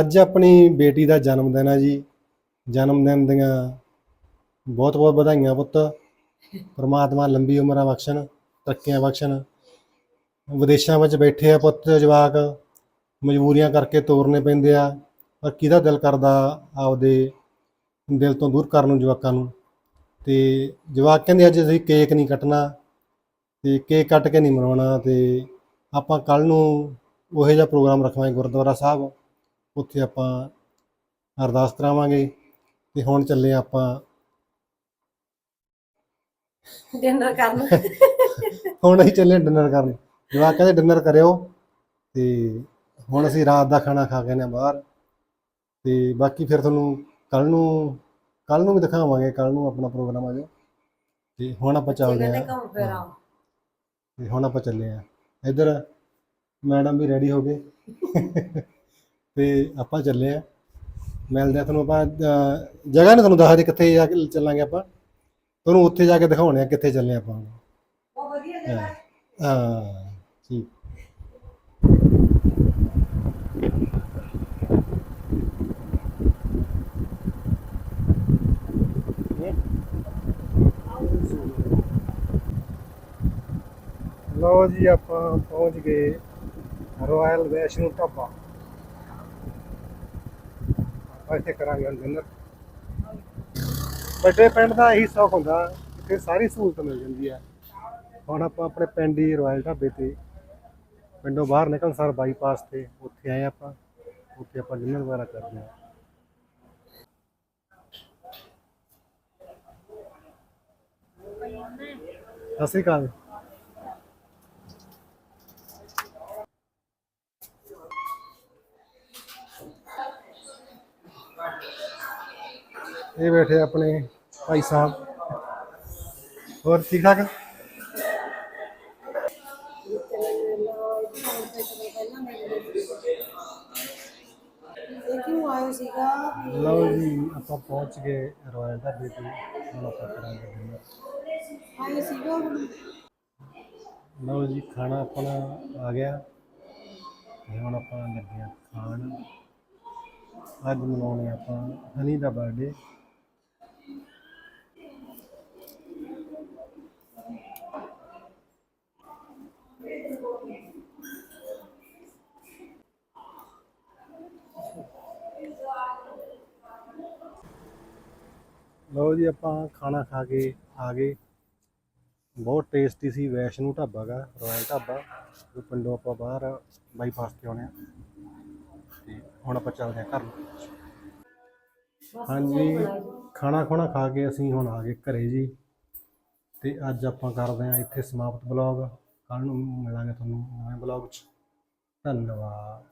ਅੱਜ ਆਪਣੀ ਬੇਟੀ ਦਾ ਜਨਮ ਦਿਨ ਹੈ ਜੀ। ਜਨਮ ਦਿਨ ਦੀਆਂ ਬਹੁਤ ਬਹੁਤ ਵਧਾਈਆਂ ਪੁੱਤ। ਪਰਮਾਤਮਾ ਲੰਬੀ ਉਮਰਾਂ ਬਖਸ਼ਣ, ਤਰੱਕੀਆਂ ਬਖਸ਼ਣ। ਵਿਦੇਸ਼ਾਂ ਵਿੱਚ ਬੈਠੇ ਆ ਪੁੱਤ ਜਵਾਕ। ਮਜਬੂਰੀਆਂ ਕਰਕੇ ਤੋਰਨੇ ਪੈਂਦੇ ਆ। ਪਰ ਕਿਹਦਾ ਦਿਲ ਕਰਦਾ ਆਪਦੇ ਦਿਲ ਤੋਂ ਦੂਰ ਕਰਨ ਨੂੰ ਜਵਾਕਾਂ ਨੂੰ? ਤੇ ਜਵਾਕ ਕਹਿੰਦੇ ਅੱਜ ਅਸੀਂ ਕੇਕ ਨਹੀਂ ਕੱਟਣਾ, ਤੇ ਕੇਕ ਕੱਟ ਕੇ ਨਹੀਂ ਮਨਾਉਣਾ, ਤੇ ਆਪਾਂ ਕੱਲ ਨੂੰ ਉਹੋ ਜਿਹਾ ਪ੍ਰੋਗਰਾਮ ਰੱਖਵਾਂਗੇ ਗੁਰਦੁਆਰਾ ਸਾਹਿਬ। ਉੱਥੇ ਆਪਾਂ ਅਰਦਾਸ ਕਰਾਵਾਂਗੇ ਤੇ ਹੁਣ ਚੱਲੇ ਆਪਾਂ। ਡਿਨਰ ਕਰਨ। ਹੁਣ ਅਸੀਂ ਚੱਲੇ ਡਿਨਰ ਕਰਨ। ਜਵਾਕ ਕਹਿੰਦੇ ਡਿਨਰ ਕਰਿਓ ਤੇ ਹੁਣ ਅਸੀਂ ਰਾਤ ਦਾ ਖਾਣਾ ਖਾ ਕੇ ਨੇ ਬਾਹਰ। ਤੇ ਬਾਕੀ ਫਿਰ ਤੁਹਾਨੂੰ ਕੱਲ ਨੂੰ ਕੱਲ ਨੂੰ ਵੀ ਦਿਖਾਵਾਂਗੇ ਕੱਲ ਨੂੰ ਆਪਣਾ ਪ੍ਰੋਗਰਾਮ ਆ ਜਾਓ ਤੇ ਹੁਣ ਆਪਾਂ ਚੱਲਦੇ ਆਂ ਤੇ ਹੁਣ ਆਪਾਂ ਚੱਲੇ ਆਂ ਇੱਧਰ ਮੈਡਮ ਵੀ ਰੈਡੀ ਹੋ ਗਏ। ਤੇ ਆਪਾਂ ਚੱਲੇ ਆਂ। ਮਿਲਦੇ ਆ ਤੁਹਾਨੂੰ ਆਪਾਂ ਜਗ੍ਹਾ ਨੇ ਤੁਹਾਨੂੰ ਦੱਸਦੇ ਕਿੱਥੇ ਜਾ ਕੇ ਚੱਲਾਂਗੇ ਆਪਾਂ। ਤੁਹਾਨੂੰ ਉੱਥੇ ਜਾ ਕੇ ਦਿਖਾਉਣੇ ਆ ਕਿੱਥੇ ਚੱਲੇ ਆਪਾਂ। ਬਹੁਤ ਵਧੀਆ ਹਾਂ ਹਾਂ ਠੀਕ। ਲਓ ਜੀ ਆਪਾਂ ਪਹੁੰਚ ਗਏ ਰਾਇਲ ਵੈਸ਼ਨੂ ਢਾਬਾ। ਆਪਾਂ ਇੱਥੇ ਕਰਾਂਗੇ ਡਿਨਰ ਵੱਡੇ ਪਿੰਡ ਦਾ ਇਹੀ ਸੁੱਖ ਹੁੰਦਾ, ਇੱਥੇ ਸਾਰੀ ਸਹੂਲਤ ਮਿਲ ਜਾਂਦੀ ਹੈ। ਹੁਣ ਆਪਾਂ ਆਪਣੇ ਪਿੰਡ ਹੀ ਰਾਇਲ ਢਾਬੇ ਤੇ, ਪਿੰਡੋਂ ਬਾਹਰ ਨਿਕਲ ਸਰ ਬਾਈਪਾਸ ਤੇ ਉੱਥੇ ਆਏ ਆਪਾਂ, ਉੱਥੇ ਆਪਾਂ ਡਿਨਰ ਵਗੈਰਾ ਕਰਦੇ ਹਾਂ। ਸਤਿ ਸ਼੍ਰੀ ਅਕਾਲ। ਇਹ ਬੈਠੇ ਆਪਣੇ ਭਾਈ ਸਾਹਿਬ। ਹੋਰ ਠੀਕ ਠਾਕ? ਇਹ ਲਓ ਜੀ, ਆਪਾਂ ਪਹੁੰਚ ਗਏ ਰਾਇਲ ਢਾਬੇ ਤੇ। ਹੁਣ ਕਰਾਂਗੇ dinner। ਸੀਗਾ ਲਓ ਜੀ, ਖਾਣਾ ਆਪਣਾ ਆ ਗਿਆ। ਤੇ ਹੁਣ ਆਪਾਂ ਲੱਗੇ ਹਾਂ ਖਾਣ। ਅੱਜ ਮਨਾਉਣੇ ਆਪਾਂ ਹਨੀ ਦਾ ਬਰਥਡੇ ਲਓ ਜੀ, ਆਪਾਂ ਖਾਣਾ ਖਾ ਕੇ ਆ ਗਏ। ਬਹੁਤ ਟੇਸਟੀ ਸੀ, ਵੈਸ਼ਨੂ ਢਾਬਾ ਗਾ ਰੋਇਲ ਢਾਬਾ, ਜੋ ਪਿੰਡੋਂ ਆਪਾਂ ਬਾਹਰ ਬਾਈਪਾਸ ਤੇ ਆਉਣੇ ਆ। ਤੇ ਹੁਣ ਆਪਾਂ ਚੱਲਦੇ ਆ ਘਰ। ਨੂੰ ਹਾਂਜੀ, ਖਾਣਾ ਖੁਣਾ ਖਾ ਕੇ ਅਸੀਂ ਹੁਣ ਆ ਗਏ ਘਰੇ ਜੀ। ਤੇ ਅੱਜ ਆਪਾਂ ਕਰਦੇ ਆ ਇੱਥੇ ਸਮਾਪਤ ਬਲੌਗ ਕੱਲ ਨੂੰ ਮਿਲਾਂਗੇ ਤੁਹਾਨੂੰ ਨਵੇਂ ਬਲੌਗ 'ਚ। ਧੰਨਵਾਦ।